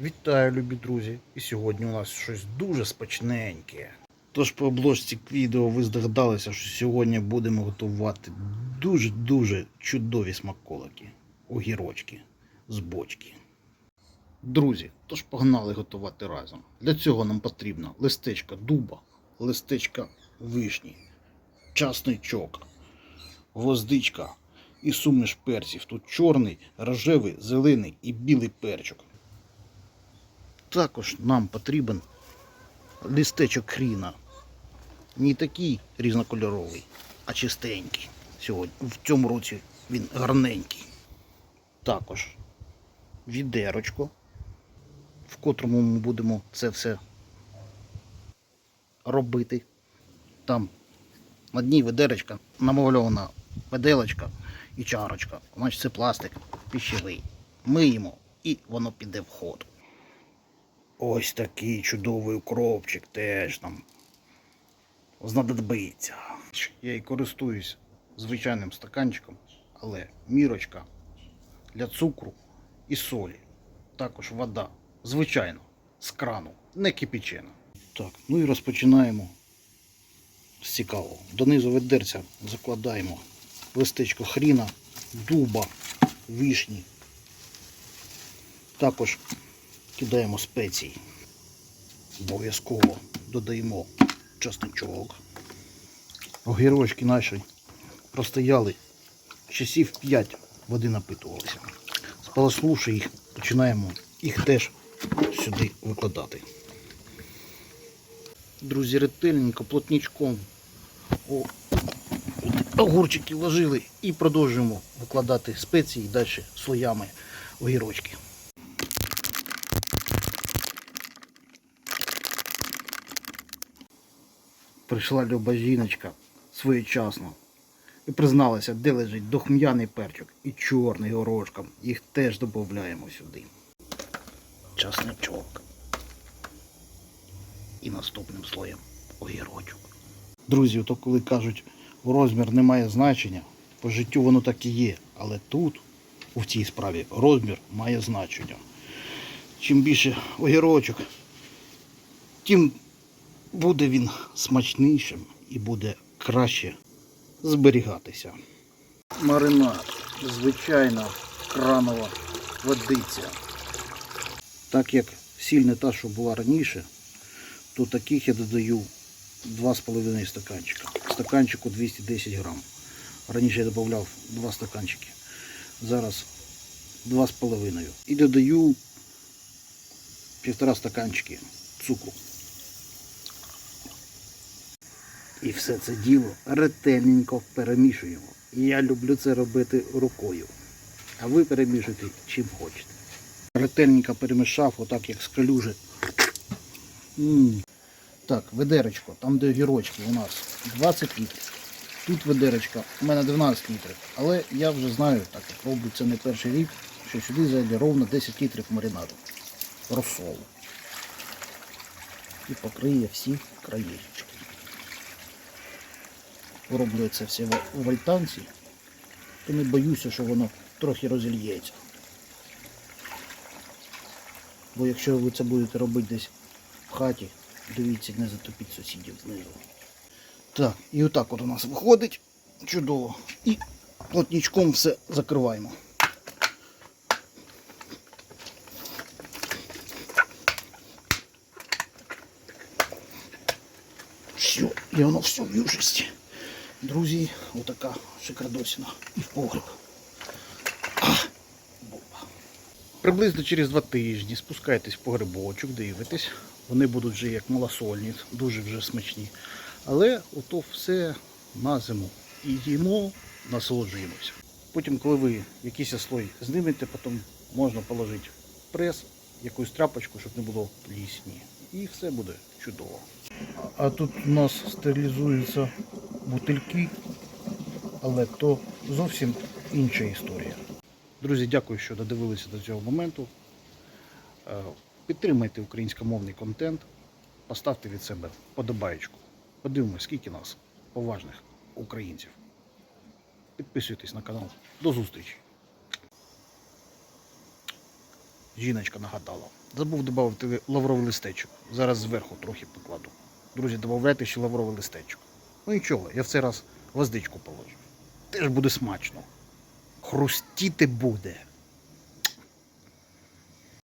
Вітаю, любі друзі! І сьогодні у нас щось дуже спочненьке. Тож по обложці відео ви здогадалися, що сьогодні будемо готувати дуже-дуже чудові смаколики, огірочки з бочки. Друзі, тож погнали готувати разом. Для цього нам потрібно листечка дуба, листечка вишні, часничок, гвоздичка і суміш перців. Тут чорний, рожевий, зелений і білий перчик. Також нам потрібен листечок хріна. Не такий різнокольоровий, а чистенький. Сьогодні в цьому році він гарненький. Також відерочко, в котрому ми будемо це все робити. Там на дні ведеречка намальована веделочка і чарочка. Значить це пластик пищевий. Миємо і воно піде в ход. Ось такий чудовий укропчик теж нам знадобиться. Я і користуюсь звичайним стаканчиком, але мірочка для цукру і солі. Також вода. Звичайно, з крану, не кипячена. Так, ну і розпочинаємо з цікавого. Донизу ведерця закладаємо листечко хріна, дуба, вишні. Також кидаємо спеції. Обов'язково додаємо часничок. Огірочки наші простояли часів 5 води напитувалися. Сполоснувши їх, починаємо їх теж сюди викладати. Друзі, ретельненько, плотничком о, огурчики вложили і продовжуємо викладати спеції далі слоями огірочки. Прийшла люба жіночка своєчасно і призналася, де лежить дохм'яний перчик і чорний горошком. Їх теж додаємо сюди. Часничок. І наступним слоєм огірочок. Друзі, то коли кажуть, розмір не має значення, по життю воно так і є. Але тут, у цій справі, розмір має значення. Чим більше огірочок, тим буде він смачнішим і буде краще зберігатися. Маринад. Звичайна кранова водиця. Так як сіль не та, що була раніше, то таких я додаю 2,5 стаканчика. Стаканчику 210 грам. Раніше я додавав 2 стаканчики. Зараз 2,5. І додаю 1,5 стаканчики цукру. І все це діло ретельненько перемішуємо. І я люблю це робити рукою. А ви перемішуйте чим хочете. Ретельненько перемішав, отак як з. Так, ведерочко, там де огірочки у нас 20 літрів. Тут ведерочка, у мене 12 літрів. Але я вже знаю, так як роблю це не перший рік, що сюди зайде ровно 10 літрів маринаду. Розсолу. І покриє всі краєчки. Роблю це все в в альтанці, то не боюся, що воно трохи розільється. Бо якщо ви це будете робити десь в хаті, дивіться, не затопіть сусідів знизу. Так, і отак от у нас виходить. Чудово. І плотничком все закриваємо. Все, і воно все в южості. Друзі, отака шикардосіна. І в погреб. Приблизно через два тижні спускайтесь в погребочок, дивитесь. Вони будуть вже як малосольні, дуже вже смачні. Але ото все на зиму. І їмо, насолоджуємося. Потім, коли ви якийсь слой знімете, потім можна положити прес, якусь тряпочку, щоб не було плісні. І все буде чудово. А тут у нас стерилізуються бутильки, але то зовсім інша історія. Друзі, дякую, що додивилися до цього моменту. Е, Підтримайте українськомовний контент, поставте від себе подобаєчку. Подивимось, скільки нас поважних українців. Підписуйтесь на канал. До зустрічі. Жіночка нагадала. Забув додати лавровий листечок. Зараз зверху трохи покладу. Друзі, додавайте ще лавровий листечок. Ну нічого, я в цей раз гвоздичку положу. Теж буде смачно. Хрустіти буде.